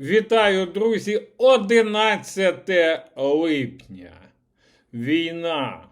Вітаю, друзі! 11 липня. Війна.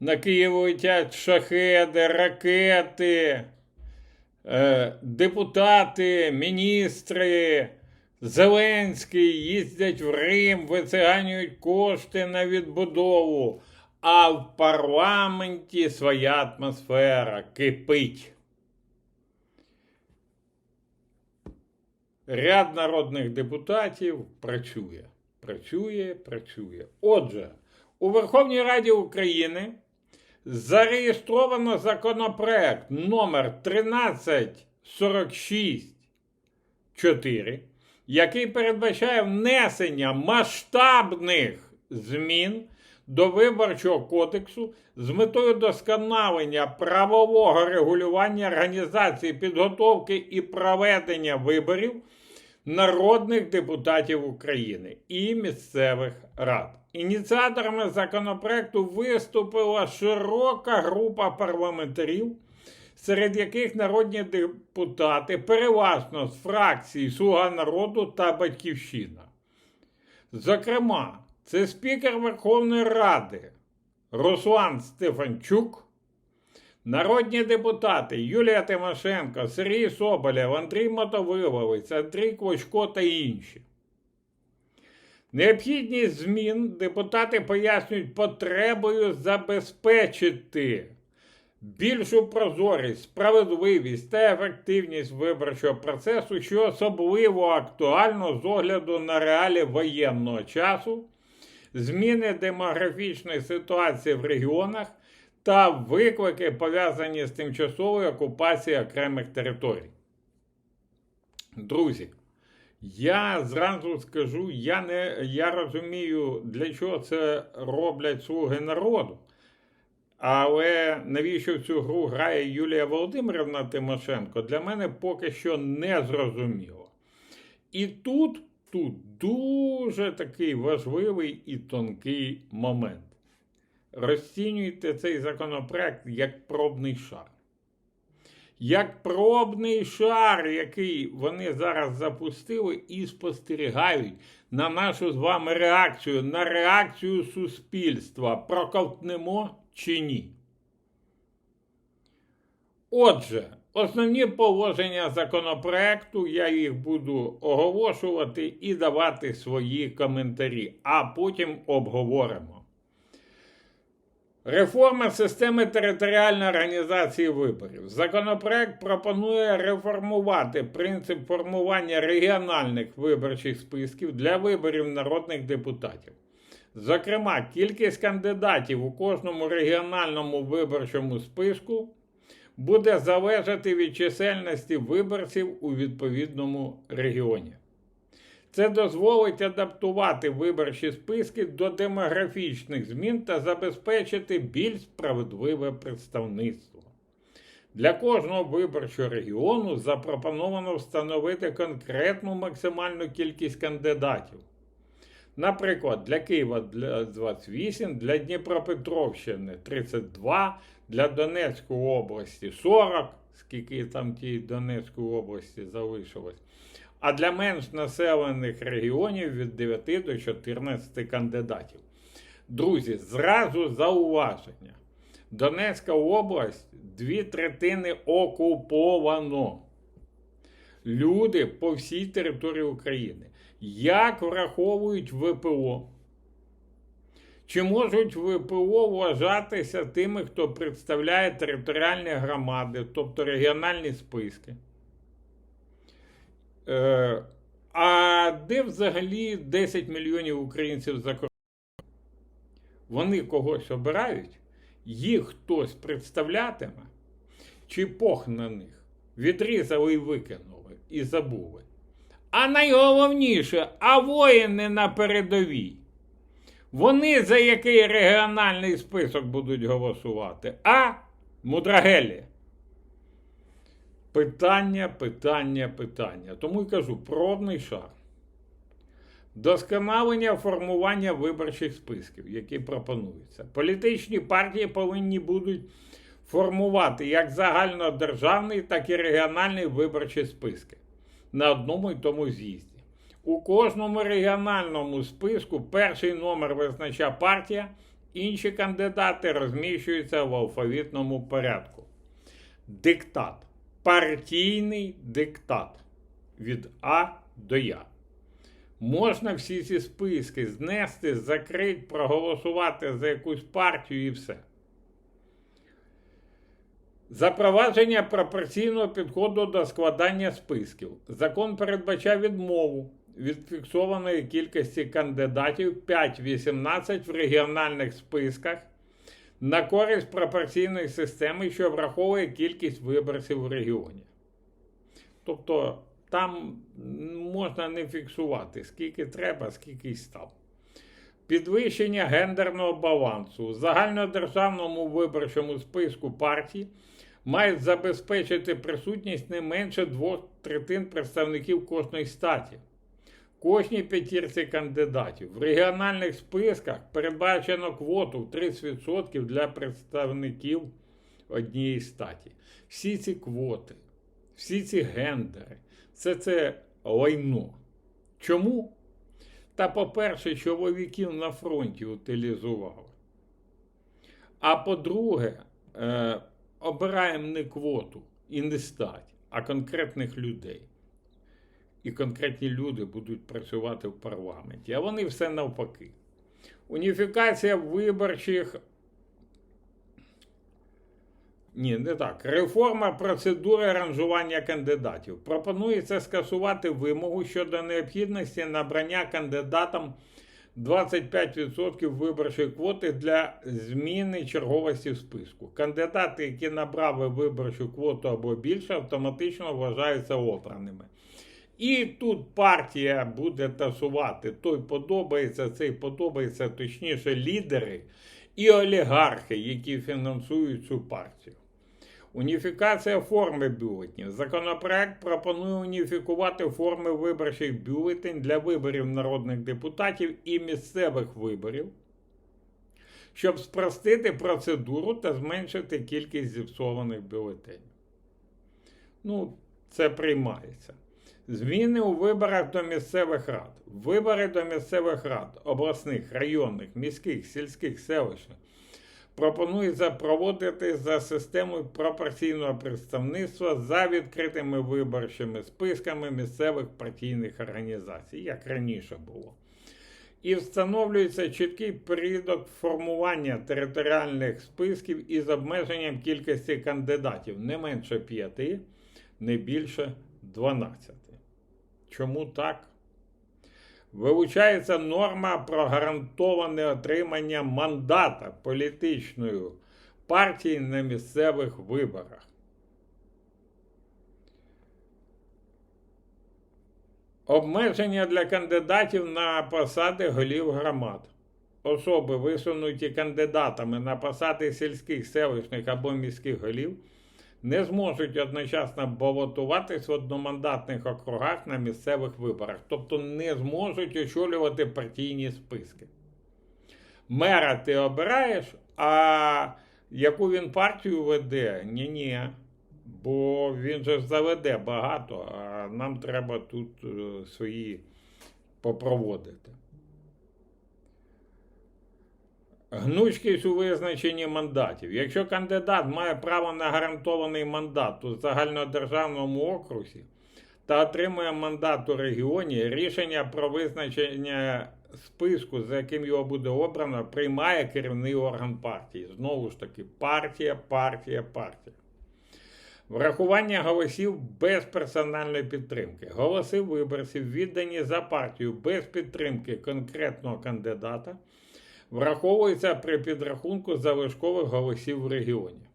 На Київ летять шахеди, ракети, е, депутати, міністри. Зеленський їздять в Рим, вициганюють кошти на відбудову, а в парламенті своя атмосфера кипить. Ряд народних депутатів працює, працює, працює. Отже, у Верховній Раді України зареєстровано законопроект номер 1346-4, який передбачає внесення масштабних змін до Виборчого кодексу з метою досконалення правового регулювання організації підготовки і проведення виборів народних депутатів України і місцевих рад. Ініціаторами законопроекту виступила широка група парламентарів, серед яких народні депутати переважно з фракцій Слуга народу та Батьківщина. Зокрема, це спікер Верховної Ради Руслан Стефанчук, народні депутати Юлія Тимошенко, Сергій Соболєв, Андрій Мотовиловець, Андрій Клочко та інші. Необхідність змін депутати пояснюють потребою забезпечити більшу прозорість, справедливість та ефективність виборчого процесу, що особливо актуально з огляду на реалії воєнного часу, зміни демографічної ситуації в регіонах та виклики, пов'язані з тимчасовою окупацією окремих територій. Друзі, я зразу скажу, я не я розумію, для чого це роблять слуги народу. Але навіщо в цю гру грає Юлія Володимирівна Тимошенко, для мене поки що не зрозуміло. І тут, тут дуже такий важливий і тонкий момент. Розцінюйте цей законопроект як пробний шар. Як пробний шар, який вони зараз запустили, і спостерігають на нашу з вами реакцію, на реакцію суспільства. Проковтнемо чи ні. Отже, основні положення законопроекту, я їх буду оголошувати і давати свої коментарі, а потім обговоримо. Реформа системи територіальної організації виборів. Законопроект пропонує реформувати принцип формування регіональних виборчих списків для виборів народних депутатів. Зокрема, кількість кандидатів у кожному регіональному виборчому списку буде залежати від чисельності виборців у відповідному регіоні. Це дозволить адаптувати виборчі списки до демографічних змін та забезпечити більш справедливе представництво. Для кожного виборчого регіону запропоновано встановити конкретну максимальну кількість кандидатів. Наприклад, для Києва 28, для Дніпропетровщини 32, для Донецької області 40, скільки там тій Донецької області залишилось а для менш населених регіонів від 9 до 14 кандидатів. Друзі, зразу зауваження. Донецька область дві третини окуповано. Люди по всій території України. Як враховують ВПО? Чи можуть ВПО вважатися тими, хто представляє територіальні громади, тобто регіональні списки? Е, а де взагалі 10 мільйонів українців за кордоном? Вони когось обирають, їх хтось представлятиме, чи пох на них відрізали і викинули і забули. А найголовніше, а воїни на передовій. Вони за який регіональний список будуть голосувати? А мудрагелі. Питання, питання, питання. Тому й кажу, пробний шар. Досконалення формування виборчих списків, які пропонуються. Політичні партії повинні будуть формувати як загальнодержавний, так і регіональний виборчі списки на одному й тому з'їзді. У кожному регіональному списку перший номер визначає партія, інші кандидати розміщуються в алфавітному порядку. Диктат. Партійний диктат від А до Я. Можна всі ці списки знести, закрити, проголосувати за якусь партію і все. Запровадження пропорційного підходу до складання списків. Закон передбачає відмову від фіксованої кількості кандидатів 5-18 в регіональних списках на користь пропорційної системи, що враховує кількість виборців в регіоні. Тобто там можна не фіксувати, скільки треба, скільки й став. Підвищення гендерного балансу у загальнодержавному виборчому списку партій мають забезпечити присутність не менше двох третин представників кожної статі. Кожній п'ятірці кандидатів в регіональних списках передбачено квоту в 30% для представників однієї статі. Всі ці квоти, всі ці гендери, все це лайно. Чому? Та, по-перше, чоловіків на фронті утилізували. А по-друге, е, обираємо не квоту і не стать, а конкретних людей. І конкретні люди будуть працювати в парламенті. А вони все навпаки. Уніфікація виборчих. Ні, не так. Реформа процедури ранжування кандидатів. Пропонується скасувати вимогу щодо необхідності набрання кандидатам 25% виборчої квоти для зміни черговості в списку. Кандидати, які набрали виборчу квоту або більше, автоматично вважаються обраними. І тут партія буде тасувати. Той подобається, цей подобається, точніше, лідери і олігархи, які фінансують цю партію. Уніфікація форми бюлетнів. Законопроект пропонує уніфікувати форми виборчих бюлетень для виборів народних депутатів і місцевих виборів, щоб спростити процедуру та зменшити кількість зіпсованих бюлетенів. Ну, це приймається. Зміни у виборах до місцевих рад. Вибори до місцевих рад, обласних, районних, міських, сільських, селищних пропонується проводити за системою пропорційного представництва за відкритими виборчими списками місцевих партійних організацій, як раніше було. І встановлюється чіткий порядок формування територіальних списків із обмеженням кількості кандидатів не менше 5, не більше 12. Чому так? Вилучається норма про гарантоване отримання мандата політичної партії на місцевих виборах. Обмеження для кандидатів на посади голів громад. Особи, висунуті кандидатами на посади сільських, селищних або міських голів, не зможуть одночасно балотуватись в одномандатних округах на місцевих виборах, тобто не зможуть очолювати партійні списки. Мера ти обираєш, а яку він партію веде? Ні-ні. Бо він же заведе багато, а нам треба тут е, свої попроводити. Гнучкість у визначенні мандатів. Якщо кандидат має право на гарантований мандат у загальнодержавному окрузі та отримує мандат у регіоні, рішення про визначення списку, за яким його буде обрано, приймає керівний орган партії. Знову ж таки, партія, партія, партія. Врахування голосів без персональної підтримки. Голоси виборців віддані за партію без підтримки конкретного кандидата враховується при підрахунку залишкових голосів в регіоні.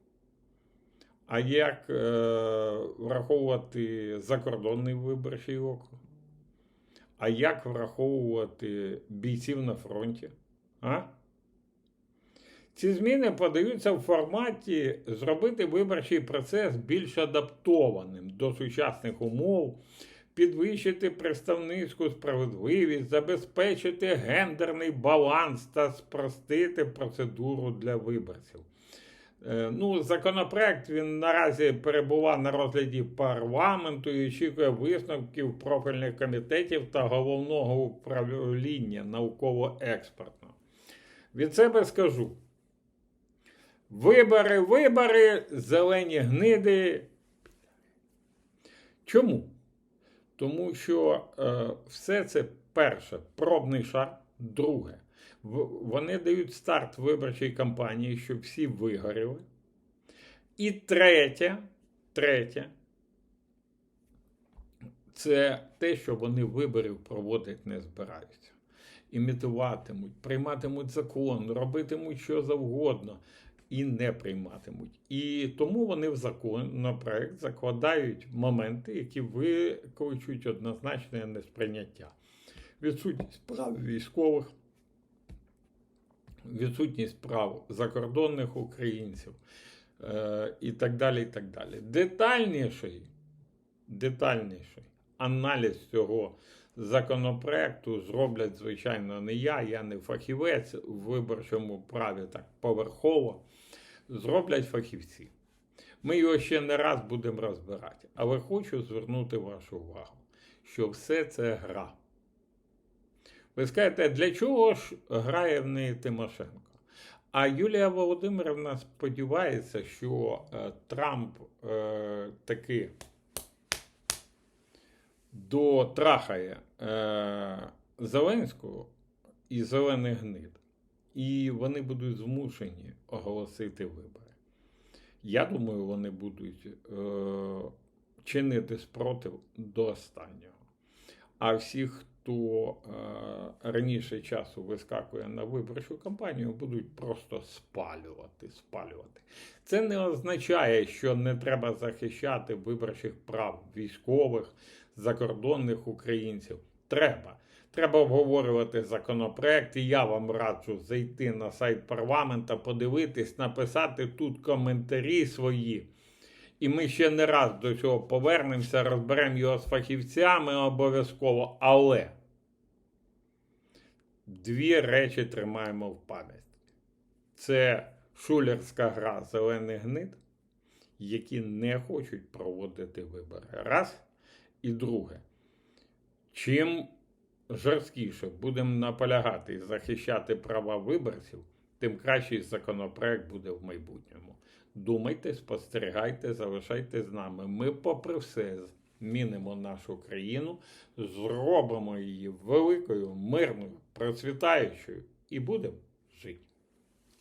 А як е, враховувати закордонний виборчий округ? А як враховувати бійців на фронті? А? Ці зміни подаються в форматі зробити виборчий процес більш адаптованим до сучасних умов підвищити представницьку справедливість, забезпечити гендерний баланс та спростити процедуру для виборців. Е, Ну, законопроект він наразі перебуває на розгляді парламенту і очікує висновків профільних комітетів та головного управління науково-експертного. Від себе скажу: вибори, вибори, зелені гниди. Чому? Тому що е, все це перше пробний шар, друге. Вони дають старт виборчій кампанії, щоб всі вигоріли. І третє, третє, це те, що вони виборів проводити не збираються. Імітуватимуть, прийматимуть закон, робитимуть що завгодно і не прийматимуть. І тому вони в законопроект закладають моменти, які викличуть однозначне несприйняття. Відсутність прав військових, відсутність прав закордонних українців е, і так далі. і так далі. Детальніший, детальніший аналіз цього законопроекту зроблять, звичайно, не я, я не фахівець в виборчому праві так поверхово. Зроблять фахівці. Ми його ще не раз будемо розбирати. Але хочу звернути вашу увагу, що все це гра. Ви скажете, для чого ж грає в неї Тимошенко? А Юлія Володимирівна сподівається, що е, Трамп е, таки дотрахає е, Зеленського і зелених гнид. І вони будуть змушені оголосити вибори. Я думаю, вони будуть е, чинити спротив до останнього. А всі, хто е, раніше часу вискакує на виборчу кампанію, будуть просто спалювати, спалювати. Це не означає, що не треба захищати виборчих прав військових, закордонних українців. Треба. Треба обговорювати законопроект, і я вам раджу зайти на сайт парламента, подивитись, написати тут коментарі свої. І ми ще не раз до цього повернемося, розберемо його з фахівцями обов'язково. Але дві речі тримаємо в пам'яті: це шулерська гра зелених гнид, які не хочуть проводити вибори. Раз. І друге. Чим жорсткіше будемо наполягати і захищати права виборців, тим кращий законопроект буде в майбутньому. Думайте, спостерігайте, залишайте з нами. Ми, попри все, змінимо нашу країну, зробимо її великою, мирною, процвітаючою і будемо жити.